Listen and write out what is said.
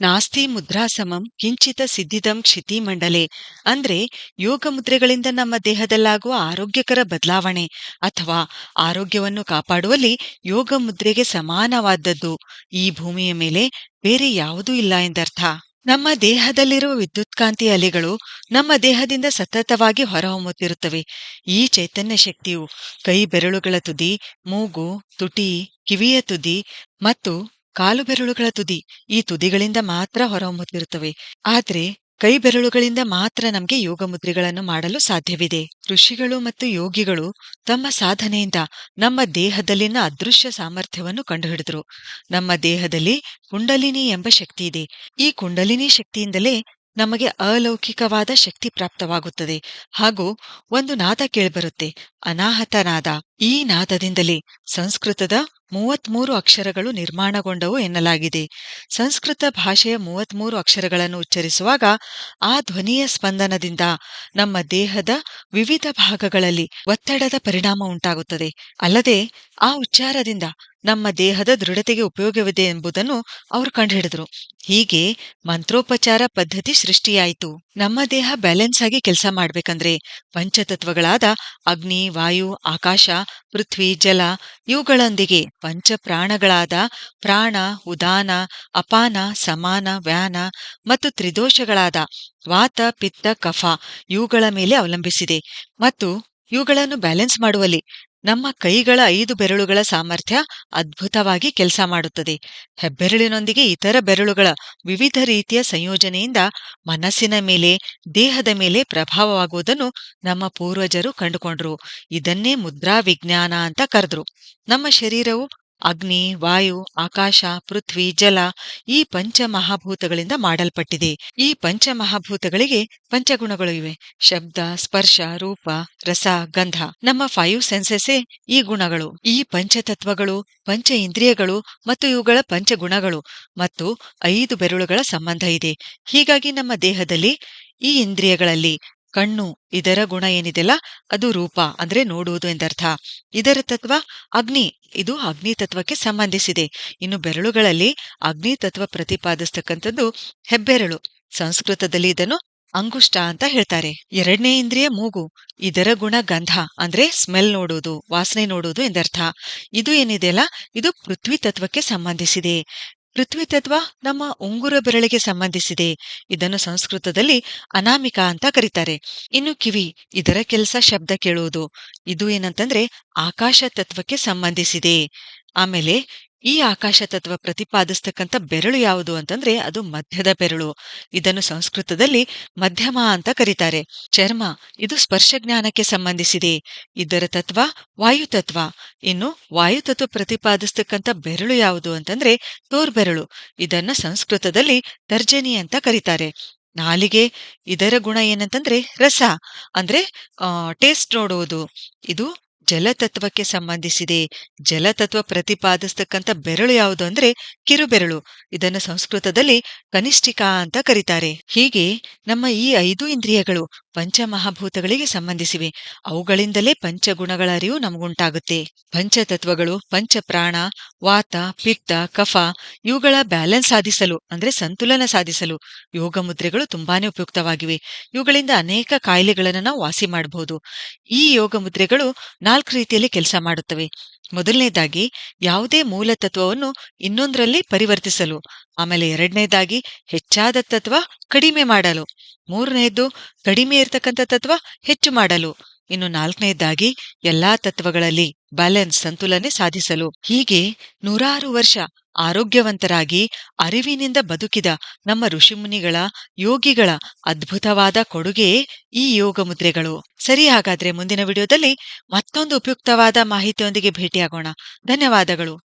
ನಾಸ್ತಿ ಮುದ್ರಾಸಮಂ ಕಿಂಚಿತ ಸಿದ್ಧಿದಂ ಕ್ಷಿತಿ ಮಂಡಲೆ. ಅಂದ್ರೆ ಯೋಗ ಮುದ್ರೆಗಳಿಂದ ನಮ್ಮ ದೇಹದಲ್ಲಾಗುವ ಆರೋಗ್ಯಕರ ಬದಲಾವಣೆ ಅಥವಾ ಆರೋಗ್ಯವನ್ನು ಕಾಪಾಡುವಲ್ಲಿ ಯೋಗ ಮುದ್ರೆಗೆ ಸಮಾನವಾದದ್ದು. ಈ ಭೂಮಿಯ ಮೇಲೆ ಬೇರೆ ಯಾವುದೂ ಇಲ್ಲ ಎಂದರ್ಥ. ನಮ್ಮ ದೇಹದಲ್ಲಿರುವ ವಿದ್ಯುತ್ಕಾಂತಿ ಅಲೆಗಳು ನಮ್ಮ ದೇಹದಿಂದ ಸತತವಾಗಿ ಹೊರಹೊಮ್ಮುತ್ತಿರುತ್ತವೆ. ಈ ಚೈತನ್ಯ ಶಕ್ತಿಯು ಕೈ ಬೆರಳುಗಳ ತುದಿ, ಮೂಗು, ತುಟಿ, ಕಿವಿಯ ತುದಿ ಮತ್ತು ಕಾಲು ಬೆರಳುಗಳ ತುದಿ ಈ ತುದಿಗಳಿಂದ ಮಾತ್ರ ಹೊರಹೊಮ್ಮುತ್ತಿರುತ್ತವೆ. ಆದ್ರೆ ಕೈ ಬೆರಳುಗಳಿಂದ ಮಾತ್ರ ನಮಗೆ ಯೋಗ ಮುದ್ರೆಗಳನ್ನು ಮಾಡಲು ಸಾಧ್ಯವಿದೆ. ಋಷಿಗಳು ಮತ್ತು ಯೋಗಿಗಳು ತಮ್ಮ ಸಾಧನೆಯಿಂದ ನಮ್ಮ ದೇಹದಲ್ಲಿನ ಅದೃಶ್ಯ ಸಾಮರ್ಥ್ಯವನ್ನು ಕಂಡುಹಿಡಿದ್ರು. ನಮ್ಮ ದೇಹದಲ್ಲಿ ಕುಂಡಲಿನಿ ಎಂಬ ಶಕ್ತಿ ಇದೆ. ಈ ಕುಂಡಲಿನಿ ಶಕ್ತಿಯಿಂದಲೇ ನಮಗೆ ಅಲೌಕಿಕವಾದ ಶಕ್ತಿ ಪ್ರಾಪ್ತವಾಗುತ್ತದೆ. ಹಾಗೂ ಒಂದು ನಾದ ಕೇಳಿಬರುತ್ತೆ ಅನಾಹತ ನಾದ ಈ ನಾದದಿಂದಲೇ ಸಂಸ್ಕೃತದ ಮೂವತ್ಮೂರು ಅಕ್ಷರಗಳು ನಿರ್ಮಾಣಗೊಂಡವು ಎನ್ನಲಾಗಿದೆ. ಸಂಸ್ಕೃತ ಭಾಷೆಯ ಮೂವತ್ಮೂರು ಅಕ್ಷರಗಳನ್ನು ಉಚ್ಚರಿಸುವಾಗ ಆ ಧ್ವನಿಯ ಸ್ಪಂದನದಿಂದ ನಮ್ಮ ದೇಹದ ವಿವಿಧ ಭಾಗಗಳಲ್ಲಿ ಒತ್ತಡದ ಪರಿಣಾಮ ಉಂಟಾಗುತ್ತದೆ. ಅಲ್ಲದೆ ಆ ಉಚ್ಚಾರದಿಂದ ನಮ್ಮ ದೇಹದ ದೃಢತೆಗೆ ಉಪಯೋಗವಿದೆ ಎಂಬುದನ್ನು ಅವರು ಕಂಡುಹಿಡಿದರು. ಹೀಗೆ ಮಂತ್ರೋಪಚಾರ ಪದ್ಧತಿ ಸೃಷ್ಟಿಯಾಯಿತು. ನಮ್ಮ ದೇಹ ಬ್ಯಾಲೆನ್ಸ್ ಆಗಿ ಕೆಲಸ ಮಾಡ್ಬೇಕಂದ್ರೆ ಪಂಚತತ್ವಗಳಾದ ಅಗ್ನಿ, ವಾಯು, ಆಕಾಶ, ಪೃಥ್ವಿ, ಜಲ ಇವುಗಳೊಂದಿಗೆ ಪಂಚಪ್ರಾಣಗಳಾದ ಪ್ರಾಣ, ಉದಾನ, ಅಪಾನ, ಸಮಾನ, ವ್ಯಾನ ಮತ್ತು ತ್ರಿದೋಷಗಳಾದ ವಾತ, ಪಿತ್ತ, ಕಫ ಇವುಗಳ ಮೇಲೆ ಅವಲಂಬಿಸಿದೆ ಮತ್ತು ಇವುಗಳನ್ನು ಬ್ಯಾಲೆನ್ಸ್ ಮಾಡುವಲ್ಲಿ ನಮ್ಮ ಕೈಗಳ ಐದು ಬೆರಳುಗಳ ಸಾಮರ್ಥ್ಯ ಅದ್ಭುತವಾಗಿ ಕೆಲಸ ಮಾಡುತ್ತದೆ. ಹೆಬ್ಬೆರಳಿನೊಂದಿಗೆ ಇತರ ಬೆರಳುಗಳ ವಿವಿಧ ರೀತಿಯ ಸಂಯೋಜನೆಯಿಂದ ಮನಸ್ಸಿನ ಮೇಲೆ, ದೇಹದ ಮೇಲೆ ಪ್ರಭಾವವಾಗುವುದನ್ನು ನಮ್ಮ ಪೂರ್ವಜರು ಕಂಡುಕೊಂಡ್ರು. ಇದನ್ನೇ ಮುದ್ರಾ ವಿಜ್ಞಾನ ಅಂತ ಕರೆದ್ರು. ನಮ್ಮ ಶರೀರವು ಅಗ್ನಿ, ವಾಯು, ಆಕಾಶ, ಪೃಥ್ವಿ, ಜಲ ಈ ಪಂಚಮಹಾಭೂತಗಳಿಂದ ಮಾಡಲ್ಪಟ್ಟಿದೆ. ಈ ಪಂಚಮಹಾಭೂತಗಳಿಗೆ ಪಂಚಗುಣಗಳು ಇವೆ. ಶಬ್ದ, ಸ್ಪರ್ಶ, ರೂಪ, ರಸ, ಗಂಧ. ನಮ್ಮ ಫೈವ್ ಸೆನ್ಸೆಸ್ಸೇ ಈ ಗುಣಗಳು. ಈ ಪಂಚತತ್ವಗಳು ಪಂಚ ಇಂದ್ರಿಯಗಳು ಮತ್ತು ಇವುಗಳ ಪಂಚಗುಣಗಳು ಮತ್ತು ಐದು ಬೆರಳುಗಳ ಸಂಬಂಧ ಇದೆ. ಹೀಗಾಗಿ ನಮ್ಮ ದೇಹದಲ್ಲಿ ಈ ಇಂದ್ರಿಯಗಳಲ್ಲಿ ಕಣ್ಣು ಇದರ ಗುಣ ಏನಿದೆಲ್ಲ ಅದು ರೂಪ ಅಂದ್ರೆ ನೋಡುವುದು ಎಂದರ್ಥ ಇದರ ತತ್ವ ಅಗ್ನಿ, ಇದು ಅಗ್ನಿ ತತ್ವಕ್ಕೆ ಸಂಬಂಧಿಸಿದೆ. ಇನ್ನು ಬೆರಳುಗಳಲ್ಲಿ ಅಗ್ನಿ ತತ್ವ ಪ್ರತಿಪಾದಿಸ್ತಕ್ಕಂಥದ್ದು ಹೆಬ್ಬೆರಳು. ಸಂಸ್ಕೃತದಲ್ಲಿ ಇದನ್ನು ಅಂಗುಷ್ಟ ಅಂತ ಹೇಳ್ತಾರೆ. ಎರಡನೇ ಇಂದ್ರಿಯ ಮೂಗು, ಇದರ ಗುಣ ಗಂಧ ಅಂದ್ರೆ ಸ್ಮೆಲ್ ನೋಡುವುದು, ವಾಸನೆ ನೋಡುವುದು ಎಂದರ್ಥ ಇದು ಏನಿದೆಯಲ್ಲ, ಇದು ಪೃಥ್ವಿ ತತ್ವಕ್ಕೆ ಸಂಬಂಧಿಸಿದೆ. ಪೃಥ್ವಿ ತತ್ವ ನಮ್ಮ ಉಂಗುರ ಬೆರಳಿಗೆ ಸಂಬಂಧಿಸಿದೆ. ಇದನ್ನು ಸಂಸ್ಕೃತದಲ್ಲಿ ಅನಾಮಿಕ ಅಂತ ಕರೀತಾರೆ. ಇನ್ನು ಕಿವಿ, ಇದರ ಕೆಲಸ ಶಬ್ದ ಕೇಳುವುದು. ಇದು ಏನಂತಂದ್ರೆ ಆಕಾಶ ತತ್ವಕ್ಕೆ ಸಂಬಂಧಿಸಿದೆ. ಆಮೇಲೆ ಈ ಆಕಾಶ ತತ್ವ ಪ್ರತಿಪಾದಿಸ್ತಕ್ಕಂಥ ಬೆರಳು ಯಾವುದು ಅಂತಂದ್ರೆ ಅದು ಮಧ್ಯದ ಬೆರಳು. ಇದನ್ನು ಸಂಸ್ಕೃತದಲ್ಲಿ ಮಧ್ಯಮ ಅಂತ ಕರೀತಾರೆ. ಚರ್ಮ, ಇದು ಸ್ಪರ್ಶ ಜ್ಞಾನಕ್ಕೆ ಸಂಬಂಧಿಸಿದೆ. ಇದರ ತತ್ವ ವಾಯುತತ್ವ. ಇನ್ನು ವಾಯುತತ್ವ ಪ್ರತಿಪಾದಿಸ್ತಕ್ಕಂಥ ಬೆರಳು ಯಾವುದು ಅಂತಂದ್ರೆ ತೋರ್ಬೆರಳು. ಇದನ್ನ ಸಂಸ್ಕೃತದಲ್ಲಿ ತರ್ಜನಿ ಅಂತ ಕರೀತಾರೆ. ನಾಲಿಗೆ, ಇದರ ಗುಣ ಏನಂತಂದ್ರೆ ರಸ. ಅಂದ್ರೆ ಟೇಸ್ಟ್ ನೋಡುವುದು. ಇದು ಜಲತತ್ವಕ್ಕೆ ಸಂಬಂಧಿಸಿದೆ. ಜಲತತ್ವ ಪ್ರತಿಪಾದಿಸ್ತಕ್ಕಂಥ ಬೆರಳು ಯಾವುದು ಅಂದ್ರೆ ಕಿರುಬೆರಳು. ಇದನ್ನು ಸಂಸ್ಕೃತದಲ್ಲಿ ಕನಿಷ್ಠಿಕಾ ಅಂತ ಕರೀತಾರೆ. ಹೀಗೆ ನಮ್ಮ ಈ ಐದು ಇಂದ್ರಿಯಗಳು ಪಂಚಮಹಾಭೂತಗಳಿಗೆ ಸಂಬಂಧಿಸಿವೆ. ಅವುಗಳಿಂದಲೇ ಪಂಚಗುಣಗಳ ಅರಿವು ನಮಗುಂಟಾಗುತ್ತೆ. ಪಂಚತತ್ವಗಳು, ಪಂಚಪ್ರಾಣ, ವಾತ, ಪಿತ್ತ, ಕಫ ಇವುಗಳ ಬ್ಯಾಲೆನ್ಸ್ ಸಾಧಿಸಲು, ಅಂದ್ರೆ ಸಂತುಲನ ಸಾಧಿಸಲು ಯೋಗ ಮುದ್ರೆಗಳು ತುಂಬಾನೇ ಉಪಯುಕ್ತವಾಗಿವೆ. ಇವುಗಳಿಂದ ಅನೇಕ ಕಾಯಿಲೆಗಳನ್ನು ನಾವು ವಾಸಿ ಮಾಡಬಹುದು ಈ ಯೋಗ ಮುದ್ರೆಗಳು ನಾಲ್ಕು ರೀತಿಯಲ್ಲಿ ಕೆಲಸ ಮಾಡುತ್ತವೆ. ಮೊದಲನೇದಾಗಿ ಯಾವುದೇ ಮೂಲ ತತ್ವವನ್ನು ಇನ್ನೊಂದರಲ್ಲಿ ಪರಿವರ್ತಿಸಲು, ಆಮೇಲೆ ಎರಡನೇದಾಗಿ ಹೆಚ್ಚಾದ ತತ್ವ ಕಡಿಮೆ ಮಾಡಲು ಮೂರನೇದ್ದು ಕಡಿಮೆ ಇರತಕ್ಕಂಥ ತತ್ವ ಹೆಚ್ಚು ಮಾಡಲು, ಇನ್ನು ನಾಲ್ಕನೇದಾಗಿ ಎಲ್ಲಾ ತತ್ವಗಳಲ್ಲಿ ಬ್ಯಾಲೆನ್ಸ್ ಸಂತುಲನೆ ಸಾಧಿಸಲು. ಹೀಗೆ ನೂರಾರು ವರ್ಷ ಆರೋಗ್ಯವಂತರಾಗಿ ಅರಿವಿನಿಂದ ಬದುಕಿದ ನಮ್ಮ ಋಷಿಮುನಿಗಳ, ಯೋಗಿಗಳ ಅದ್ಭುತವಾದ ಕೊಡುಗೆಯೇ ಈ ಯೋಗ ಮುದ್ರೆಗಳು. ಸರಿ, ಹಾಗಾದ್ರೆ ಮುಂದಿನ ವಿಡಿಯೋದಲ್ಲಿ ಮತ್ತೊಂದು ಉಪಯುಕ್ತವಾದ ಮಾಹಿತಿಯೊಂದಿಗೆ ಭೇಟಿಯಾಗೋಣ. ಧನ್ಯವಾದಗಳು.